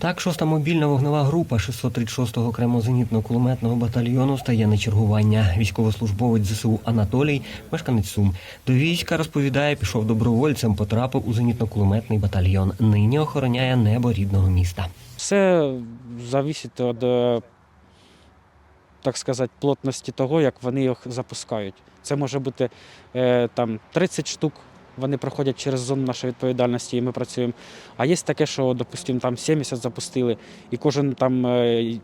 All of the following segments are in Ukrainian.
Так, шоста мобільна вогнева група 636-го окремо зенітно кулеметного батальйону стає на чергування. Військовослужбовець ЗСУ Анатолій, мешканець Сум. До війська розповідає, пішов добровольцем, потрапив у зенітно-кулеметний батальйон. Нині охороняє небо рідного міста. Все залежить від, е, так сказати, плотності того, як вони їх запускають. Це може бути е, там 30 штук. Вони проходять через зону нашої відповідальності, і ми працюємо. А є таке, що, допустимо, там 70 запустили, і кожен там е,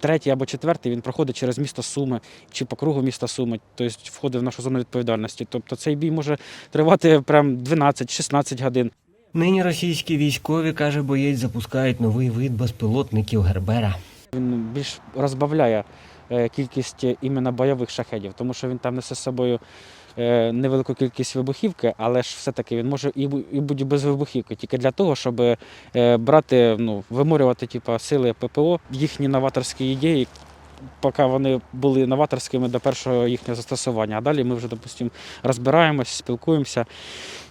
третій або четвертий він проходить через місто Суми чи по кругу міста Суми, тобто входить в нашу зону відповідальності. Тобто цей бій може тривати прям 12-16 годин. Нині російські військові, каже боєць, запускають новий вид безпілотників Гербера. Він більш розбавляє е, кількість іменно бойових шахедів, тому що він там несе з собою невелику кількість вибухівки, але ж все-таки він може і, бу- і бути без вибухівки, тільки для того, щоб е, брати, ну, виморювати типу, сили ППО, їхні новаторські ідеї. Поки вони були новаторськими до першого їхнього застосування. А далі ми вже, допустимо, розбираємось, спілкуємося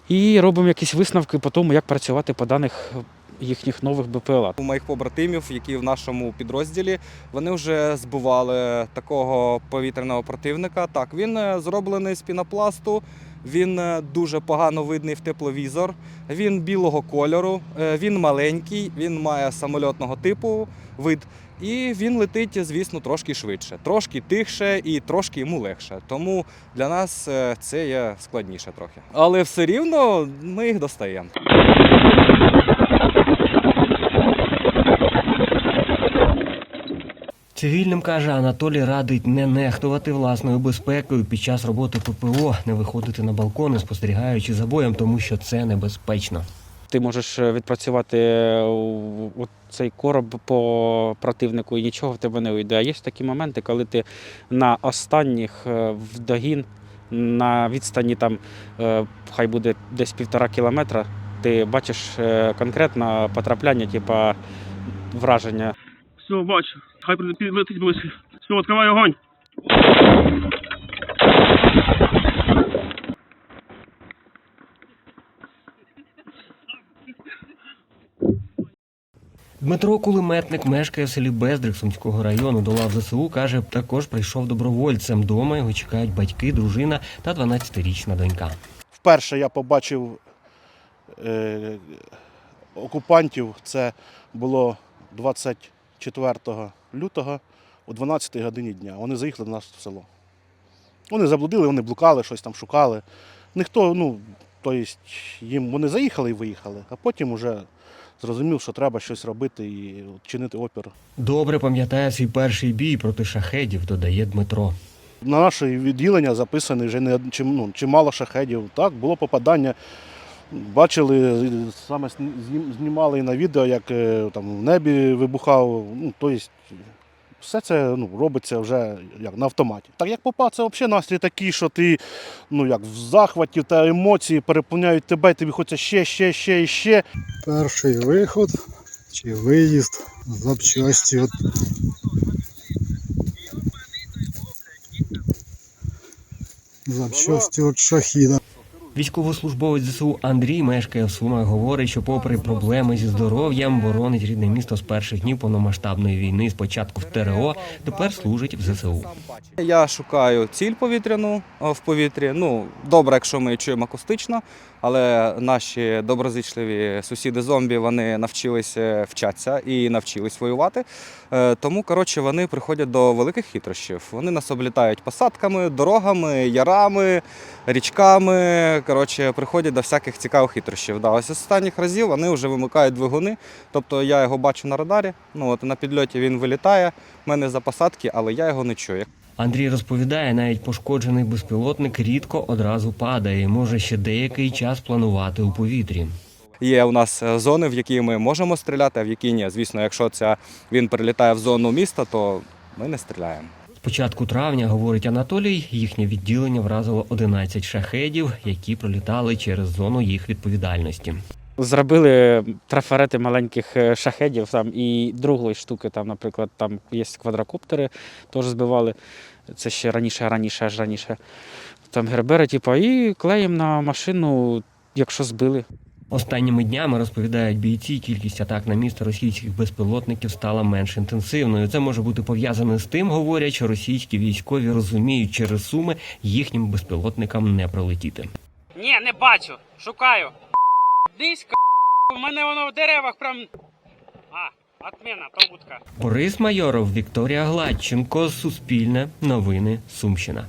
і робимо якісь висновки по тому, як працювати по даних їхніх нових БПЛА. У моїх побратимів, які в нашому підрозділі, вони вже збивали такого повітряного противника. Так, він е, зроблений з пінопласту, він е, дуже погано видний в тепловізор, він білого кольору, е, він маленький, він має самольотного типу вид. І він летить, звісно, трошки швидше, трошки тихше і трошки йому легше. Тому для нас це є складніше трохи. Але все рівно ми їх достаємо. Цивільним каже Анатолій радить не нехтувати власною безпекою під час роботи ППО, не виходити на балкони, спостерігаючи за боєм, тому що це небезпечно. Ти можеш е, відпрацювати е, цей короб по противнику і нічого в тебе не вийде. А є такі моменти, коли ти на останніх е, вдогін, на відстані там хай буде десь півтора кілометра, ти бачиш конкретно потрапляння, типа враження. Все, бачу. Хай прилетить летить близько. Все, відкривай огонь. Дмитро Кулеметник мешкає в селі Бездрик Сумського району. До лав ЗСУ каже, також прийшов добровольцем. Дома його чекають батьки, дружина та 12-річна донька. Вперше я побачив е, окупантів. Це було 24 лютого о 12 годині дня. Вони заїхали до нас в село. Вони заблудили, вони блукали, щось там шукали. Ніхто, ну, тобто їм вони заїхали і виїхали, а потім вже зрозумів, що треба щось робити і чинити опір. Добре пам'ятає свій перший бій проти шахедів, додає Дмитро. На наше відділення записані вже не чим, ну, чимало шахедів. Так, було попадання. Бачили, саме знімали на відео, як е, там в небі вибухав. Ну, тобто, все це ну, робиться вже як на автоматі. Так як попав, це взагалі настрій такий, що ти ну, як в захваті та емоції переповняють тебе, тобі хочеться ще, ще, ще і ще. Перший виход чи виїзд запчасті. От. Запчасті від шахіда. Військовослужбовець ЗСУ Андрій мешкає в Сумах. Говорить, що попри проблеми зі здоров'ям, боронить рідне місто з перших днів повномасштабної війни. Спочатку в ТРО, тепер служить в ЗСУ. Я шукаю ціль повітряну в повітрі. Ну, добре, якщо ми чуємо акустично, але наші доброзичливі сусіди зомбі вони навчилися вчатися і навчились воювати. Е, Тому, коротше, вони приходять до великих хитрощів. Вони нас облітають посадками, дорогами, ярами, річками. Коротше, приходять до всяких цікавих хитрощів. Да, ось з останніх разів вони вже вимикають двигуни. Тобто я його бачу на радарі. Ну от на підльоті він вилітає. в мене за посадки, але я його не чую. Андрій розповідає, навіть пошкоджений безпілотник рідко одразу падає і може ще деякий час планувати у повітрі. Є у нас е, зони, в які ми можемо стріляти, а в які ні. Звісно, якщо ця він прилітає в зону міста, то ми не стріляємо. Початку травня, говорить Анатолій, їхнє відділення вразило 11 шахедів, які пролітали через зону їх відповідальності. Зробили трафарети маленьких е, шахедів там і другої штуки. Там, наприклад, там є квадрокоптери, теж збивали. Це ще раніше, раніше, аж раніше. Там гербери, типу, і клеїм на машину, якщо збили. Останніми днями розповідають бійці, кількість атак на місто російських безпілотників стала менш інтенсивною. Це може бути пов'язане з тим, говорять, що російські військові розуміють, через суми їхнім безпілотникам не пролетіти. Ні, не бачу. Шукаю. Десь у мене воно в деревах прям. А, отмена, то утка. Борис Майоров, Вікторія Гладченко, Суспільне, Новини, Сумщина.